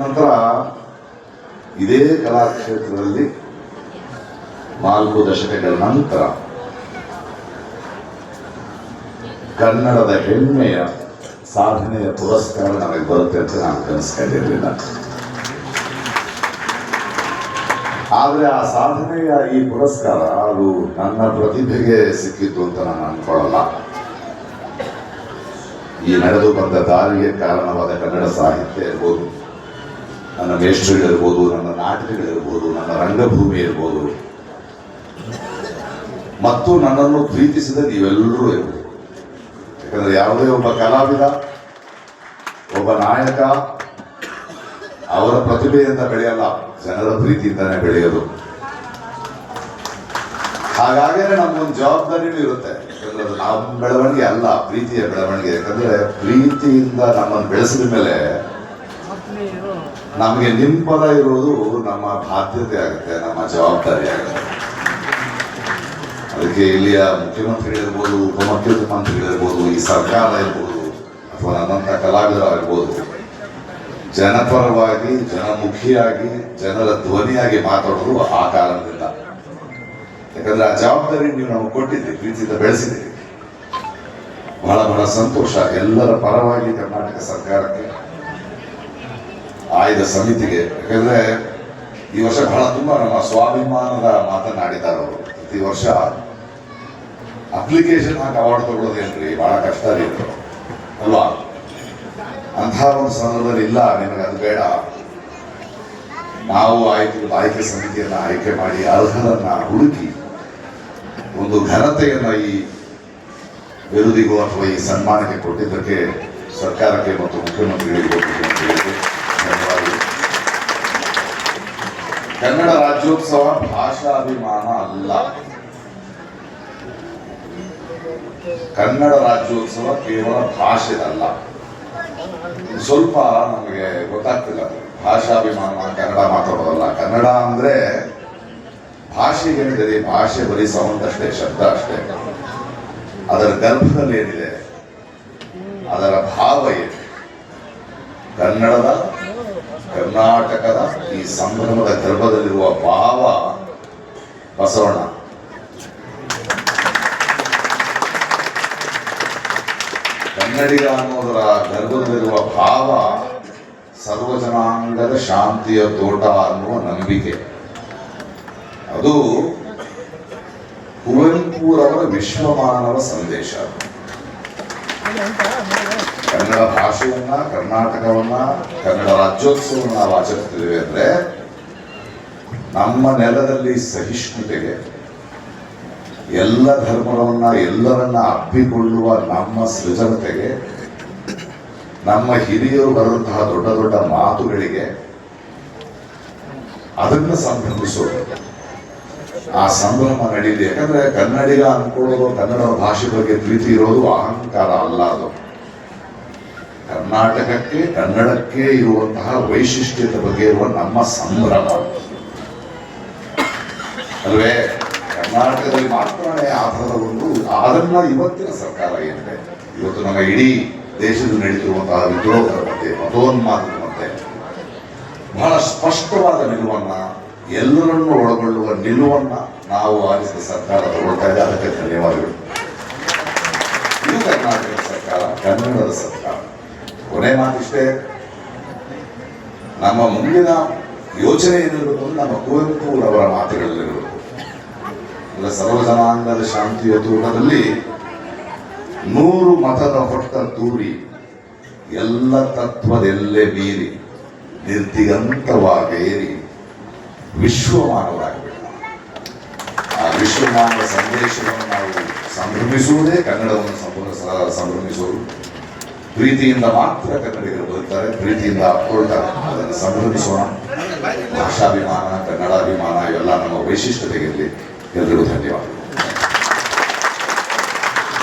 ನಂತರ ಇದೇ ಕಲಾಕ್ಷೇತ್ರದಲ್ಲಿ ನಾಲ್ಕು ದಶಕಗಳ ನಂತರ ಕನ್ನಡದ ಹೆಮ್ಮೆಯ ಸಾಧನೆಯ ಪುರಸ್ಕಾರ ನನಗೆ ಬರುತ್ತೆ ಅಂತ ನಾನು ಕನಸ್ಕೊಂಡಿರಲಿಲ್ಲ. ಆದರೆ ಆ ಸಾಧನೆಯ ಈ ಪುರಸ್ಕಾರ ಅದು ನನ್ನ ಪ್ರತಿಭೆಗೆ ಸಿಕ್ಕಿತ್ತು ಅಂತ ನಾನು ಅನ್ಕೊಳ್ಳಲ್ಲ. ಈ ನಡೆದು ಬಂದ ದಾರಿಗೆ ಕಾರಣವಾದ ಕನ್ನಡ ಸಾಹಿತ್ಯ ಇರ್ಬೋದು ನನ್ನ ವೇಷಗಳಿರ್ಬೋದು, ನನ್ನ ನಾಟಕಗಳಿರ್ಬೋದು, ನನ್ನ ರಂಗಭೂಮಿ ಇರ್ಬೋದು. ಮತ್ತು ನನ್ನನ್ನು ಪ್ರೀತಿಸಿದ ನೀವೆಲ್ಲರೂ ಇರ್ಬೋದು. ಯಾಕಂದ್ರೆ ಯಾವುದೇ ಒಬ್ಬ ಕಲಾವಿದ, ಒಬ್ಬ ನಾಯಕ, ಅವರ ಪ್ರತಿಭೆಯಿಂದ ಬೆಳೆಯಲ್ಲ, ಜನರ ಪ್ರೀತಿಯಿಂದಾನೇ ಬೆಳೆಯೋದು. ಹಾಗಾಗೇನೆ ನಮ್ಗೊಂದು ಜವಾಬ್ದಾರಿನೂ ಇರುತ್ತೆ. ಯಾಕಂದ್ರೆ ನಮ್ಮ ಬೆಳವಣಿಗೆ ಅಲ್ಲ, ಪ್ರೀತಿಯ ಬೆಳವಣಿಗೆ. ಯಾಕಂದ್ರೆ ಪ್ರೀತಿಯಿಂದ ನಮ್ಮನ್ನು ಬೆಳೆಸಿದ ಮೇಲೆ ನಮಗೆ ನಿಂಪದ ಇರೋದು ನಮ್ಮ ಬಾಧ್ಯತೆ ಆಗುತ್ತೆ, ನಮ್ಮ ಜವಾಬ್ದಾರಿ ಆಗುತ್ತೆ. ಅದಕ್ಕೆ ಇಲ್ಲಿಯ ಮುಖ್ಯಮಂತ್ರಿಗಳಿರ್ಬೋದು ಉಪಮುಖ್ಯಮಂತ್ರಿಗಳಿರ್ಬೋದು ಈ ಸರ್ಕಾರ ಇರ್ಬೋದು, ಅಥವಾ ನನ್ನಂಥ ಕಲಾವಿದರಾಗಿರ್ಬೋದು, ಜನಪರವಾಗಿ, ಜನಮುಖಿಯಾಗಿ, ಜನರ ಧ್ವನಿಯಾಗಿ ಮಾತಾಡೋದು ಆ ಕಾರಣದಿಂದ ಯಾಕಂದ್ರೆ ಆ ಜವಾಬ್ದಾರಿ ನೀವು ನಮಗೆ ಕೊಟ್ಟಿದ್ದೀರಿ, ಪ್ರೀತಿಯಿಂದ ಬೆಳೆಸಿದ್ದೀರಿ. ಬಹಳ ಬಹಳ ಸಂತೋಷ ಎಲ್ಲರ ಪರವಾಗಿ ಕರ್ನಾಟಕ ಸರ್ಕಾರಕ್ಕೆ. ಆಯ್ದ ಸಮಿತಿಗೆ ಯಾಕಂದ್ರೆ ಈ ವರ್ಷ ಬಹಳ ತುಂಬಾ ನಮ್ಮ ಸ್ವಾಭಿಮಾನದ ಮಾತನಾಡಿದ್ದಾರೆ ಅವರು ಪ್ರತಿ ವರ್ಷ. ಅಪ್ಲಿಕೇಶನ್ ಹಾಕಿ ಅವಾರ್ಡ್ ತಗೊಳ್ಳೋದೇನ್ರಿ ಬಹಳ ಕಷ್ಟ ರೀ. ಅಲ್ವಾ? ಅಂತಹ ಒಂದು ಸಂದರ್ಭದಲ್ಲಿ ಇಲ್ಲ, ನಿಮಗೆ ಅದು ಬೇಡ. ನಾವು ಆಯ್ಕೆ ಆಯ್ಕೆ ಸಮಿತಿಯನ್ನ ಆಯ್ಕೆ ಮಾಡಿ ಅರ್ಹರನ್ನ ಹುಡುಕಿ ಒಂದು ಘನತೆಯನ್ನ ಈ ಬಿರುದಿಗೂ ಅಥವಾ ಈ ಸನ್ಮಾನಕ್ಕೆ ಕೊಟ್ಟಿದ್ದಕ್ಕೆ ಸರ್ಕಾರಕ್ಕೆ ಮತ್ತು ಮುಖ್ಯಮಂತ್ರಿಗಳಿಗೆ ಮುಖ್ಯಮಂತ್ರಿಗಳಿಗೆ ಧನ್ಯವಾದಗಳು ಕನ್ನಡ ರಾಜ್ಯೋತ್ಸವ ಭಾಷಾಭಿಮಾನ ಅಲ್ಲ. ಕನ್ನಡ ರಾಜ್ಯೋತ್ಸವ ಕೇವಲ ಭಾಷೆದಲ್ಲ ಸ್ವಲ್ಪ ನಮಗೆ ಗೊತ್ತಾಗ್ತಿಲ್ಲ. ಭಾಷಾಭಿಮಾನ ಕನ್ನಡ ಮಾತಾಡೋದಲ್ಲ. ಕನ್ನಡ ಅಂದ್ರೆ ಭಾಷೆಗೇನಿದೆ ಭಾಷೆ ಬರೀ ಸೌಂಡ್ ಅಷ್ಟೇ, ಶಬ್ದ ಅಷ್ಟೇ. ಅದರ ಗರ್ಭದಲ್ಲಿ ಏನಿದೆ? ಅದರ ಭಾವ ಏನು ಕನ್ನಡದ ಕರ್ನಾಟಕದ ಈ ಸಂಭ್ರಮದ ಗರ್ಭದಲ್ಲಿರುವ ಭಾವ ಬಸವಣ್ಣ. ಕನ್ನಡಿಗ ಅನ್ನೋದರ ಗರ್ಭದಲ್ಲಿರುವ ಭಾವ ಸರ್ವಜನಾಂಗದ ಶಾಂತಿಯ ತೋಟ ಅನ್ನುವ ನಂಬಿಕೆ. ಅದು ಕುವೆಂಪುರವರ ವಿಶ್ವಮಾನವ ಸಂದೇಶ ಕನ್ನಡ ಭಾಷೆಯನ್ನ, ಕರ್ನಾಟಕವನ್ನ, ಕನ್ನಡ ರಾಜ್ಯೋತ್ಸವವನ್ನು ನಾವು ಆಚರಿಸ್ತಿದ್ದೇವೆ ಅಂದ್ರೆ ನಮ್ಮ ನೆಲದಲ್ಲಿ ಸಹಿಷ್ಣುತೆಗೆ ಎಲ್ಲ ಧರ್ಮಗಳನ್ನ ಎಲ್ಲರನ್ನ ಅಪ್ಪಿಕೊಳ್ಳುವ ನಮ್ಮ ಸೃಜನತೆಗೆ, ನಮ್ಮ ಹಿರಿಯರು ಬರುವಂತಹ ದೊಡ್ಡ ದೊಡ್ಡ ಮಾತುಗಳಿಗೆ ಅದನ್ನು ಸಂಭ್ರಮಿಸೋದು. ಆ ಸಂಭ್ರಮ ನಡೀಲಿ. ಯಾಕಂದ್ರೆ ಕನ್ನಡಿಗ ಅನ್ಕೊಳ್ಳೋದು ಕನ್ನಡ ಭಾಷೆ ಬಗ್ಗೆ ಪ್ರೀತಿ ಇರೋದು ಅಹಂಕಾರ ಅಲ್ಲ ಅದು. ಕರ್ನಾಟಕಕ್ಕೆ, ಕನ್ನಡಕ್ಕೆ ಇರುವಂತಹ ವೈಶಿಷ್ಟ್ಯತೆ ಬಗ್ಗೆ ಇರುವ ನಮ್ಮ ಸಂಭ್ರಮ. ಅಲ್ವೇ? ಕರ್ನಾಟಕದಲ್ಲಿ ಮಾತ್ರನೇ ಆ ಒಂದು ಅದನ್ನ ಇವತ್ತಿನ ಸರ್ಕಾರ ಏನಿದೆ? ಇವತ್ತು ನಮ್ಮ ಇಡೀ ದೇಶದಲ್ಲಿ ನಡೀತಿರುವಂತಹ ವಿದ್ರೋಹದ ಮತ್ತೆ ಮತೋನ್ಮಾದದ ಮತ್ತೆ ಬಹಳ ಸ್ಪಷ್ಟವಾದ ನಿಲುವನ್ನ ಎಲ್ಲರನ್ನೂ ಒಳಗೊಳ್ಳುವ ನಿಲುವನ್ನ ನಾವು ಆರಿಸಿದ ಸರ್ಕಾರ ತಗೊಳ್ತಾ ಅದಕ್ಕೆ ಧನ್ಯವಾದಗಳು. ಇದು ಕರ್ನಾಟಕ ಸರ್ಕಾರ, ಕನ್ನಡದ ಸರ್ಕಾರ. ಕೊನೆ ಮಾತಿಷ್ಟೇ, ನಮ್ಮ ಮುಂದಿನ ಯೋಚನೆ ಏನಿರಬೇಕು ನಮ್ಮ ಕುವೆಂಪು ಅವರ ಮಾತುಗಳಲ್ಲಿರಬೇಕು ಅಂದ್ರೆ ಸರ್ವಜನಾಂಗದ ಶಾಂತಿಯ ತೂಟದಲ್ಲಿ ನೂರು ಮತದ ಹೊಟ್ಟ ತೂರಿ, ಎಲ್ಲ ತತ್ವದೆಲ್ಲೆ ಮೀರಿ ನಿರ್ದಿಗಂತವಾಗೇರಿ ವಿಶ್ವಮಾನವರಾಗಬೇಕು ಆ ವಿಶ್ವಮಾನವ ಸಂದೇಶವನ್ನು ನಾವು ಸಂಭ್ರಮಿಸುವುದೇ ಕನ್ನಡವನ್ನು ಸಂಪೂರ್ಣ ಸಂಭ್ರಮಿಸುವುದು ಪ್ರೀತಿಯಿಂದ ಮಾತ್ರ ಕನ್ನಡಿಗರು ಬರುತ್ತಾರೆ ಪ್ರೀತಿಯಿಂದ ಅಪ್ಕೊಳ್ತಾರೆ. ಅದನ್ನು ಸಂಭ್ರಮಿಸೋಣ. ಭಾಷಾಭಿಮಾನ, ಕನ್ನಡಾಭಿಮಾನ ಇವೆಲ್ಲ ನಮ್ಮ ವೈಶಿಷ್ಟ್ಯತೆಗಿರಲಿ ಎಲ್ಲರಿಗೂ ಧನ್ಯವಾದ